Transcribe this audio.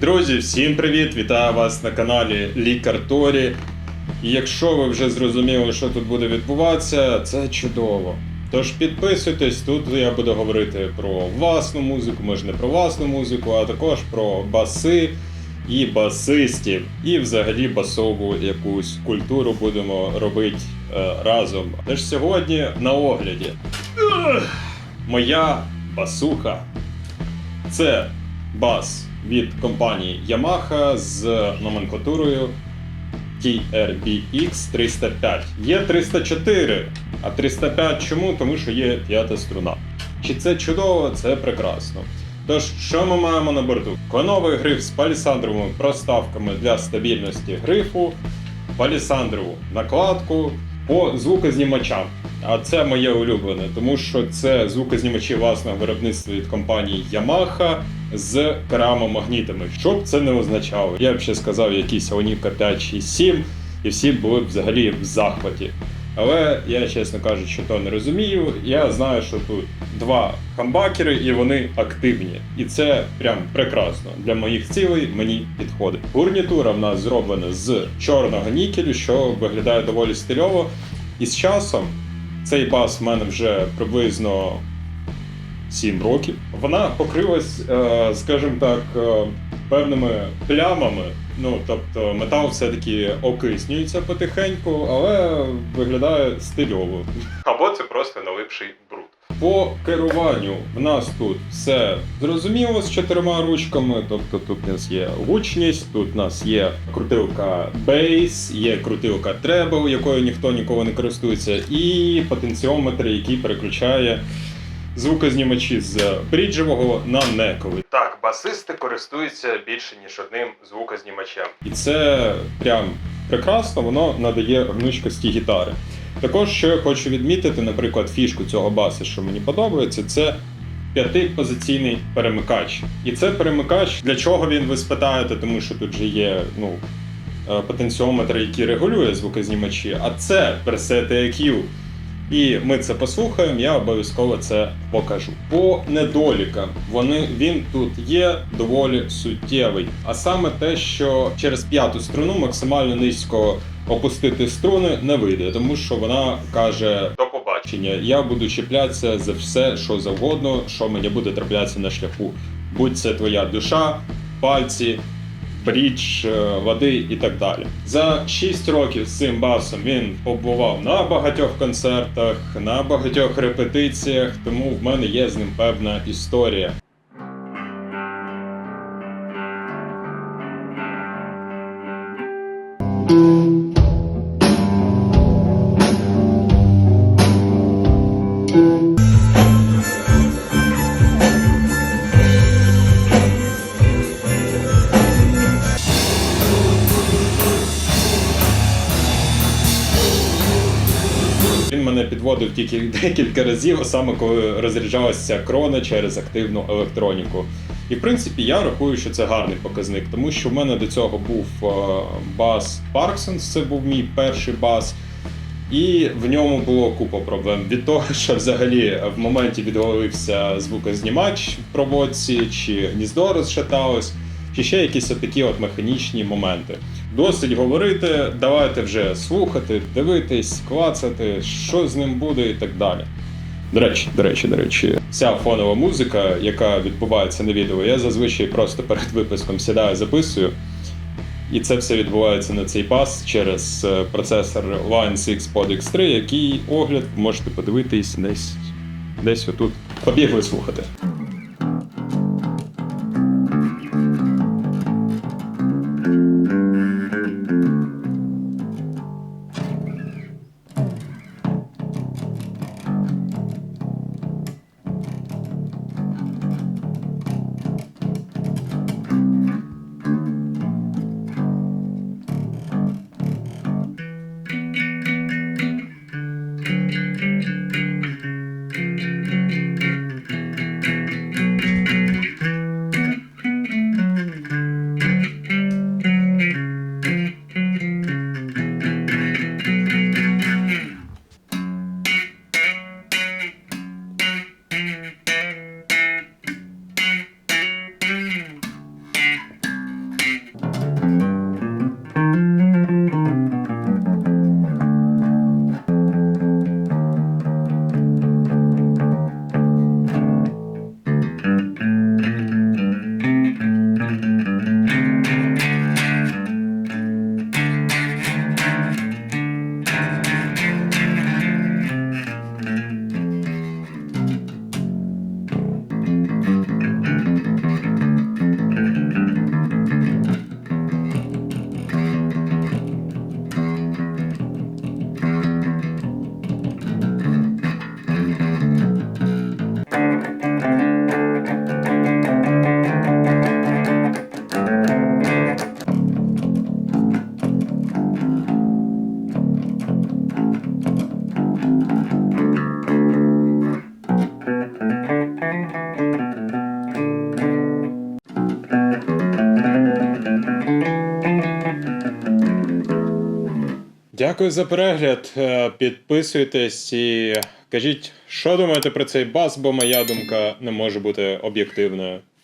Друзі, всім привіт! Вітаю вас на каналі Лікар Торі. І якщо ви вже зрозуміли, що тут буде відбуватися, це чудово. Тож підписуйтесь, тут я буду говорити про власну музику, може не про власну музику, а також про баси і басистів, і взагалі басову якусь культуру будемо робити е, разом. Тож сьогодні на огляді моя басуха. Це бас від компанії Yamaha з номенклатурою TRBX 305. Є 304, а 305 чому? Тому що є п'ята струна. Чи це чудово, це прекрасно. Тож, що ми маємо на борту? Кленовий гриф з палісандровими проставками для стабільності грифу, палісандрову накладку по звукознімачам. А це моє улюблене, тому що це звукознімачі власного виробництва від компанії Yamaha з керамомагнітами. Що б це не означало? Я б ще сказав якісь Оніка 5 чи 7, і всі були б взагалі в захваті. Але я, чесно кажучи, то не розумію. Я знаю, що тут два хамбакери і вони активні. І це прям прекрасно. Для моїх цілей мені підходить. Гарнітура в нас зроблена з чорного нікелю, що виглядає доволі стильово. І з часом цей бас в мене вже приблизно 7 років. Вона покрилась, е, скажімо так, е, певними плямами. Ну, тобто метал все-таки окиснюється потихеньку, але виглядає стильово. Або це просто налипший бруд. По керуванню в нас тут все зрозуміло з чотирма ручками. Тобто тут у нас є гучність, тут у нас є крутилка бейс, є крутилка требл, якою ніхто ніколи не користується, і потенціометр, який переключає звукознімачі з бріджевого на нековий. Так, басисти користуються більше ніж одним звукознімачем. І це прям прекрасно, воно надає гнучкості гітари. Також, що я хочу відмітити, наприклад, фішку цього басу, що мені подобається, це п'ятипозиційний перемикач. І це перемикач, для чого він ви спитаєте, тому що тут же є ну, е, потенціометр, який регулює звукознімачі, а це пресети EQ. І ми це послухаємо, я обов'язково це покажу. По недолікам вони він тут є доволі суттєвий. А саме те, що через п'яту струну максимально низько опустити струни не вийде, тому що вона каже до побачення. Я буду чіплятися за все, що завгодно, що мені буде траплятися на шляху. Будь це твоя душа, пальці брідж, е, води і так далі. За 6 років з цим басом він побував на багатьох концертах, на багатьох репетиціях, тому в мене є з ним певна історія. Мене підводив тільки декілька разів, саме коли розряджалася крона через активну електроніку. І в принципі я рахую, що це гарний показник, тому що в мене до цього був е, бас Parksons, це був мій перший бас. І в ньому було купа проблем від того, що взагалі в моменті відвалився звукознімач в проводці, чи гніздо розшаталось, чи ще якісь такі от механічні моменти. Досить говорити, давайте вже слухати, дивитись, клацати, що з ним буде і так далі. До речі, до речі, до речі, вся фонова музика, яка відбувається на відео, я зазвичай просто перед випуском сідаю, записую. І це все відбувається на цей бас через е, процесор Line 6 Pod X3, який огляд можете подивитись десь, десь отут. Побігли слухати. Дякую за перегляд. Е, Підписуйтесь і кажіть, що думаєте про цей бас, бо моя думка не може бути об'єктивною.